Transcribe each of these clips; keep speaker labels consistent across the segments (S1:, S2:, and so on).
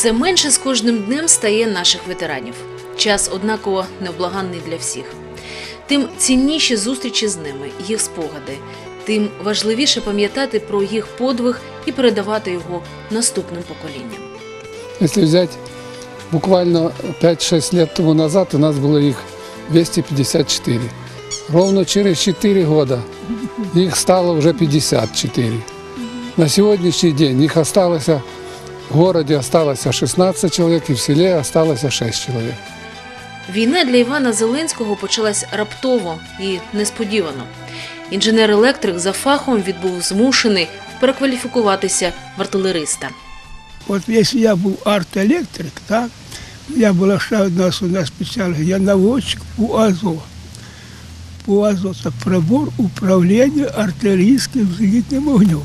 S1: Все менше з кожним днем стає наших ветеранів. Час однаково невблаганний для всіх. Тим цінніші зустрічі з ними, їх спогади, тим важливіше пам'ятати про їх подвиг і передавати його наступним поколінням.
S2: Если взять буквально 5-6 лет тому назад, у нас было их 254. Ровно через 4 года их стало уже 54. На сегодняшний день их осталось, в городе осталось 16 человек и в селе осталось 6 человек.
S1: Війна для Івана Зеленського почалась раптово і несподівано. Інженер-електрик за фахом відбув змушений перекваліфікуватися в артилериста.
S3: От якщо я був арт-електрик, так, я була ще одна основна спеціальність, я наводчик УАЗО. УАЗО це прибор управління артилерійським зенітним огнем.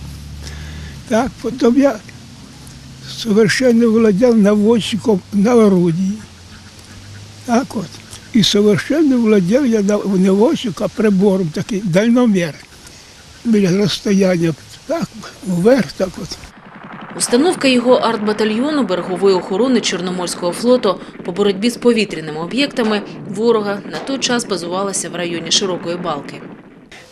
S3: Так, потім я совершенно владел наводчиком на орудии. Так от. І совершенно владел я нав- наводчика прибором такий дальномір. Біля розстояння так, вверх так от.
S1: Установка його артбатальйону берегової охорони Чорноморського флоту по боротьбі з повітряними об'єктами ворога на той час базувалася в районі Широкої Балки.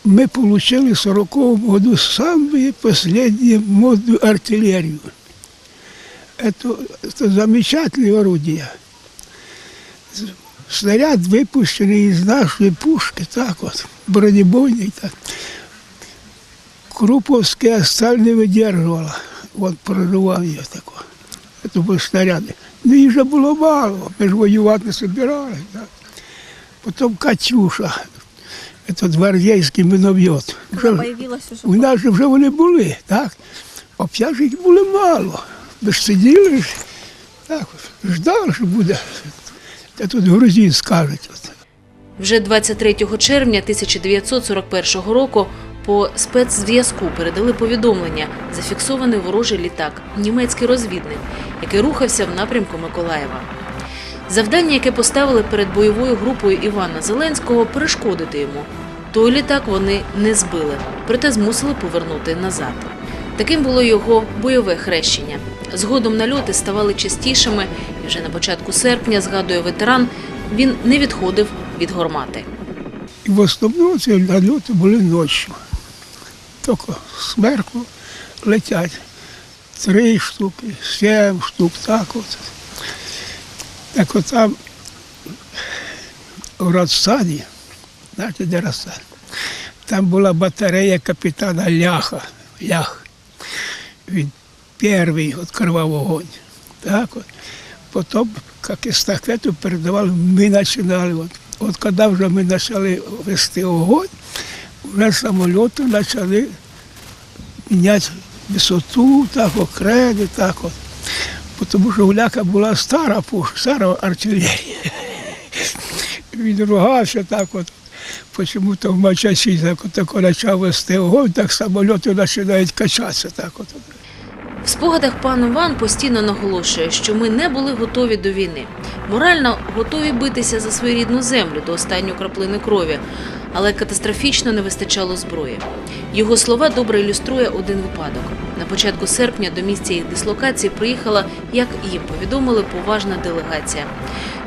S3: мы получили в 40 году самую последнюю модную артиллерию Это, это замечательное орудие. Снаряд, выпущенный из нашей пушки, так вот, бронебойный, так. Круповская сталь не выдерживала. Вот прорывал ее такой. Это були снаряди. Ну їх же було мало, ми ж воювати не собирались. Так. Потім Катюша, це гвардійський миномет. Вже,
S4: появилась уже.
S3: у нас же вже вони були, так? А п'ять їх було мало. Ж сиділи, так, от, що буде. Та тут грузин скажуть. От.
S1: Вже 23 червня 1941 року по спецзв'язку передали повідомлення, зафіксований ворожий літак, німецький розвідник, який рухався в напрямку Миколаєва. Завдання, яке поставили перед бойовою групою Івана Зеленського, перешкодити йому. Той літак вони не збили, проте змусили повернути назад. Таким було його бойове хрещення. Згодом нальоти ставали частішими, і вже на початку серпня, згадує ветеран, він не відходив від гормати.
S3: І в основному ці нальоти були ночі. Тільки смерку летять. Три штуки, сім штук, так от. Так от там в Радсаді, знаєте, де Радсад? Там була батарея капітана Ляха. Лях. Він перший відкривав вогонь. Так от. Потім, як естафету передавали, ми починали. От, от коли вже ми почали вести огонь, вже самоліти почали міняти висоту, так, окрedi, так от. Тому що у Ляха була стара стара артилерія. Він ругався так от. Почему-то в Мачасі так, так почав вести огонь, так самоліти починають качатися. Так от.
S1: В спогадах пан Іван постійно наголошує, що ми не були готові до війни. Морально готові битися за свою рідну землю до останньої краплини крові, але катастрофічно не вистачало зброї. Його слова добре ілюструє один випадок. На початку серпня до місця їх дислокації приїхала, як їм повідомили, поважна делегація.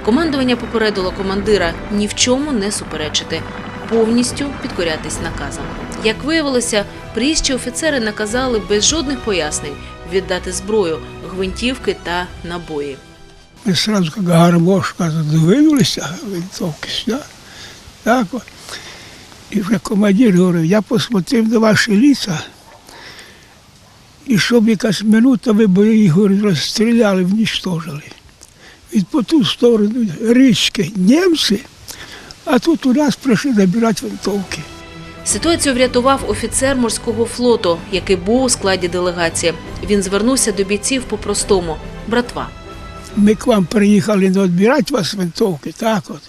S1: Командування попередило командира ні в чому не суперечити, повністю підкорятись наказам. Як виявилося, приїжджі офіцери наказали без жодних пояснень віддати зброю, гвинтівки та набої.
S3: Ми сразу, як гармошка, задвинулися, винтовки сюди. Так. І вже командир говорив, я посмотрів на ваші лица, і щоб якась минута ви б їх розстріляли, внічтожили. Від по ту сторону річки німці, а тут у нас прийшли забирати винтовки.
S1: Ситуацію врятував офіцер морського флоту, який був у складі делегації. Він звернувся до бійців по-простому братва.
S3: Ми к вам приїхали не відбирати вас винтовки, так от.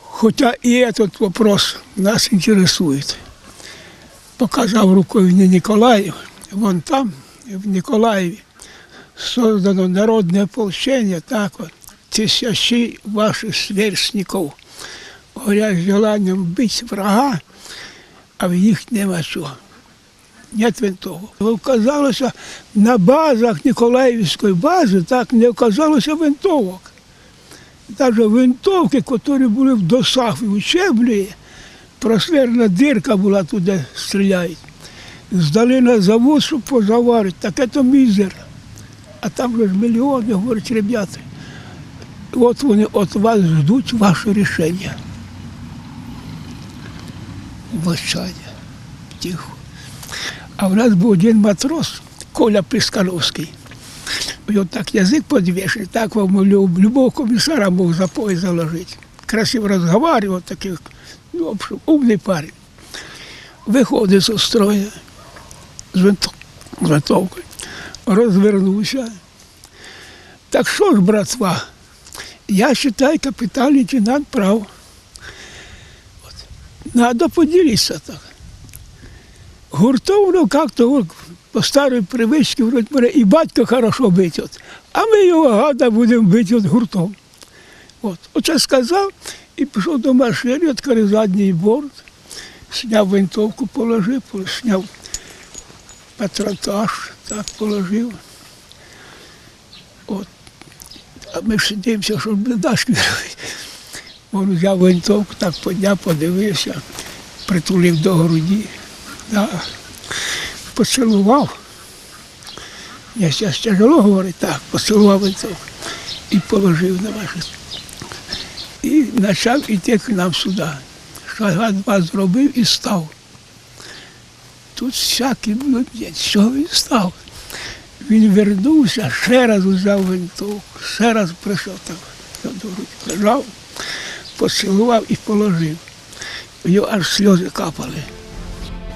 S3: Хоча і этот вопрос нас інтересує. Показав рукою мені Ніколаїв, вон там, в Ніколаєві, создано народне ополчення, так от, тисячі ваших сверстників, горять желанням бити врага, а в їх нема чого. нет винтовок. Оказалося, на базах Ніколаївської бази так не оказалося винтовок. Навіть винтовки, які були в досах і учеблі, просверна дирка була туди стріляють. Здали на завод, щоб позаварити, так це мізер. А там же ж мільйони, говорять, ребята, от вони от вас ждуть ваше рішення. Мовчання. Тихо. А в нас був один матрос, Коля Пискановський. У нього так язик подвішений, так вам любого комісара мог за пояс заложити. Красиво розговаривав, такий, ну, общем, умний парень. Виходить з строя з винтовкою, розвернувся. Так що ж, братва, я вважаю, капітан лейтенант прав. Надо поділитися так. Гуртовно как-то по старій привичці мене і батько хорошо бить. От. А ми його гада будемо бити от гуртом. От. Оце сказав і пішов до машини, відкрив задній борт, зняв винтовку, положив, зняв патронтаж, так положив. От. А ми ж сидимося, щоб бледашки робити. Він взяв винтовку, так підняв, подивився, притулив до груді. Да. Поцілував. Я зараз тяжело говорить, так, поцілував винтовку і положив на ваше. І почав іти к нам сюди. Шага два зробив і став. Тут всякий було, що він став. Він вернувся, ще раз взяв винтовку, ще раз прийшов так, до прижав, поцілував і положив. У нього аж сльози капали.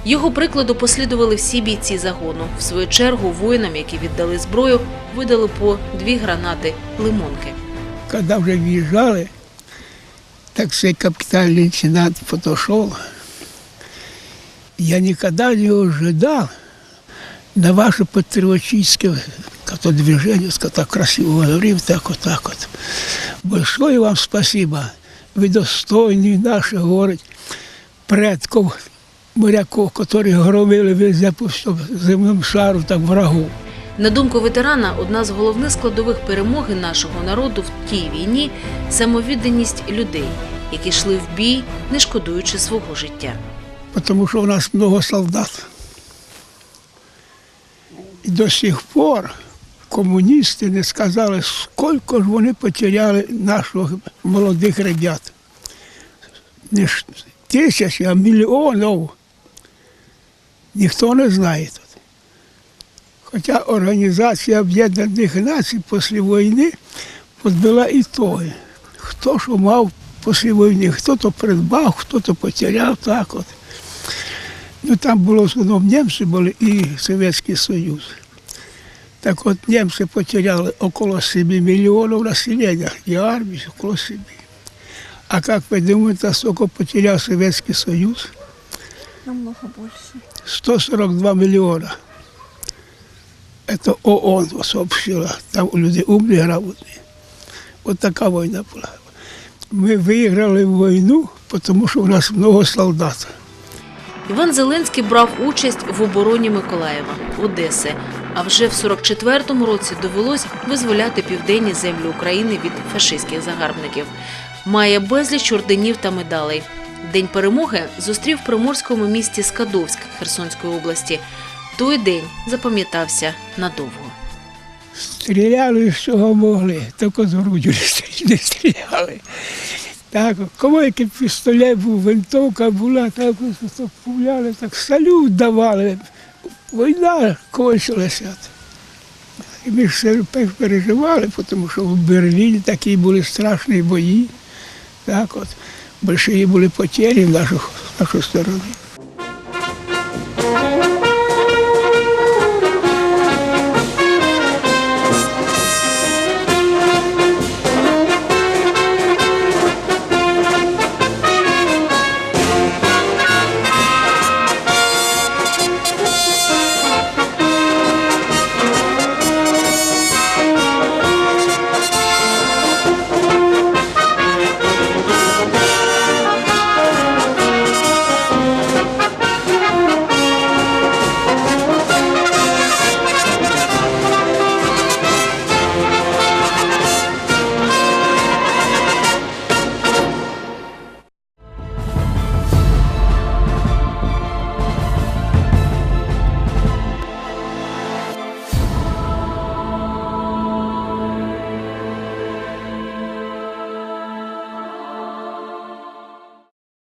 S1: Його прикладу послідували всі бійці загону. В свою чергу воїнам, які віддали зброю, видали по дві гранати лимонки.
S3: Когда вже в'їжджали, так цей капітан лейтенант подошел. Я никогда не ожидал на ваше патриотическое как-то движение, так красиво говорив, так вот, так вот. Большое вам спасибо. Ви достойні наших, говорить, предків моряків, які громили везде по земному шару, так врагу.
S1: На думку ветерана, одна з головних складових перемоги нашого народу в тій війні самовідданість людей, які йшли в бій, не шкодуючи свого життя.
S3: потому что у нас много солдат. І до сих пор комуністи не сказали, скільки ж вони потеряли наших молодих ребят. Не тисячі, а мільйонів. Ніхто не знає тут. Хоча Організація Об'єднаних Націй після війни підбила ітоги. Хто що мав після війни, хто то придбав, хто то потеряв, так от. Ну, там було в основному німці були і Совєтський Союз. Так от німці потеряли около 7 мільйонів населення і армії около 7. А як ви думаєте, скільки потеряв Совєтський Союз?
S4: Намного больше.
S3: 142 миллиона. Это ООН сообщила. Там люди умні, грамотні. От така війна була. Ми виграли війну, тому що у нас много солдат.
S1: Іван Зеленський брав участь в обороні Миколаєва, Одеси. А вже в 44-му році довелось визволяти південні землі України від фашистських загарбників. Має безліч орденів та медалей. День перемоги зустрів в приморському місті Скадовськ Херсонської області. Той день запам'ятався надовго.
S3: Стріляли з чого могли, тільки з грудю не стріляли. Так, кому який пістолет був, винтовка була, так ось пуляли, так салют давали. Війна кончилася. І ми ж все переживали, тому що в Берліні такі були страшні бої. Так от, больші були потері в нашу, нашу сторону.